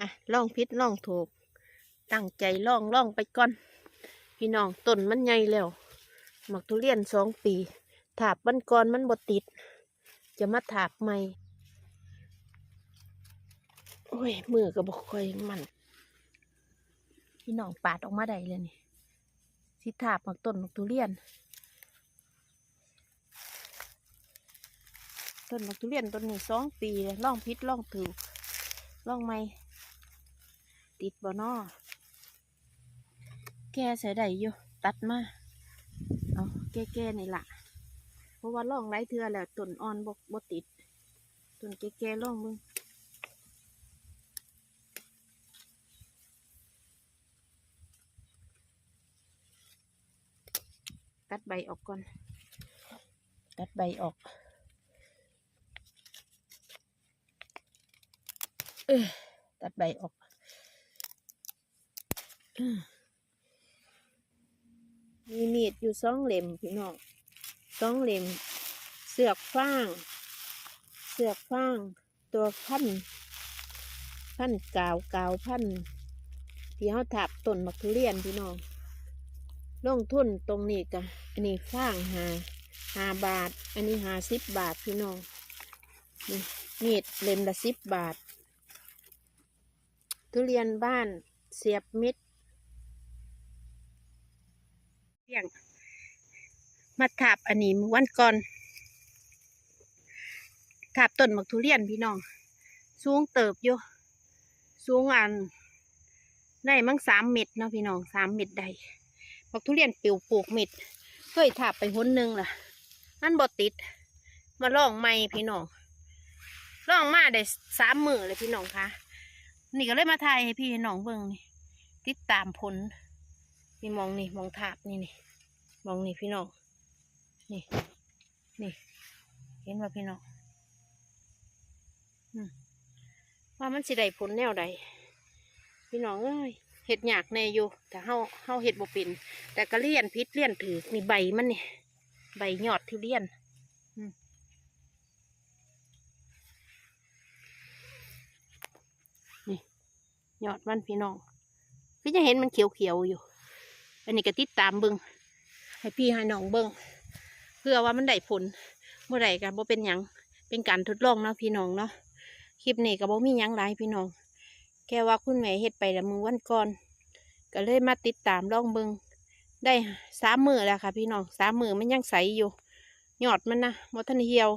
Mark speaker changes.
Speaker 1: อะล่องพิษล่องถูก ตั้งใจล่องล่องไปก่อน พี่น้องต้นมันใหญ่แล้วหมักทุเรียนสองปี ถาบมันก่อนมันบดติด จะมาถาบใหม่ โอ้ย มือก็บอกค่อยมัน พี่น้องปาดออกมาได้เลยนี่สิถาบหมักต้นหมักทุเรียน ต้นหมักทุเรียนต้นนี้สองปีลยล่องพิษล่องถูกล่องไม่ ติดบ่นอแกใส่ได้อยู่ตัดมาเอาแก่ๆนี่ล่ะเพราะว่าล่องไรเทือแล้วต้นอ่อนบกบติดต้นแก่ๆล่องมึงตัดใบออกก่อน ตัดใบออก เออตัดใบออกเออ มีมีดอยู่สองเล่มพี่น้องสองเล่ม เสือกฟาง เสือกฟาง ตัวพัน พันกาวกาวพัน ที่เขาถับต้นมักทุเรียนพี่น้องลงทุนตรงนี้กันอันนี้ฟางหาหาบาท อันนี้หาสิบบาทพี่น้องนี่มีดเล่มละสิบบาท ทุเรียนบ้านเสียบมิด เพียง มาถาบอันนี้มือวันก่อนถาบต้นมักทุเรียนพี่น้องสูงเติบอยู่สูงอันได้มั้งสามเม็ดเนาะพี่น้องสามเม็ดได้มักทุเรียนปิวปลูกเม็ดเคยถาบไปหนหนึ่งล่ะนั่นบ่ติด มาลองใหม่พี่น้องลองมาได้สามมือเลยพี่น้องคะนี่ก็เลยมาถ่ายให้พี่น้องเบิ่งนี่ติดตามผล นี่มองนี่มองถาบนี่นี่มองนี่พี่น้องนี่นี่เห็นว่าพี่น้องว่ามันสิได้ผลแนวใดพี่น้องเอ้ยเห็ดหยากแน่อยู่แต่เฮาเฮาเห็ดบ่เป็นแต่ก็เลี่ยนพิษเลี่ยนถือนี่ใบมันนี่ใบหยอดทุเรียนอืมยอดมันพี่น้องก็จะเห็นมันเขียวๆอยู่ อันนี้ก็ติดตามเบิงให้พี่ให้น้องเบิงเพื่อว่ามันได้ผลเมื่อไหร่กันบ่เป็นหยังเป็นการทดลองเนาะพี่น้องเนาะคลิปนี้ก็บ่มีหยังหลายพี่น้อง แค่ว่าคุณแม่เฮ็ดไปและมือวันก่อน ก็เลยมาติดตามลองเบิงได้สามมือแล้วค่ะ พี่น้องสามมือมันยังใสอยู่ยอดมันนะบ่ทันเหี่ยว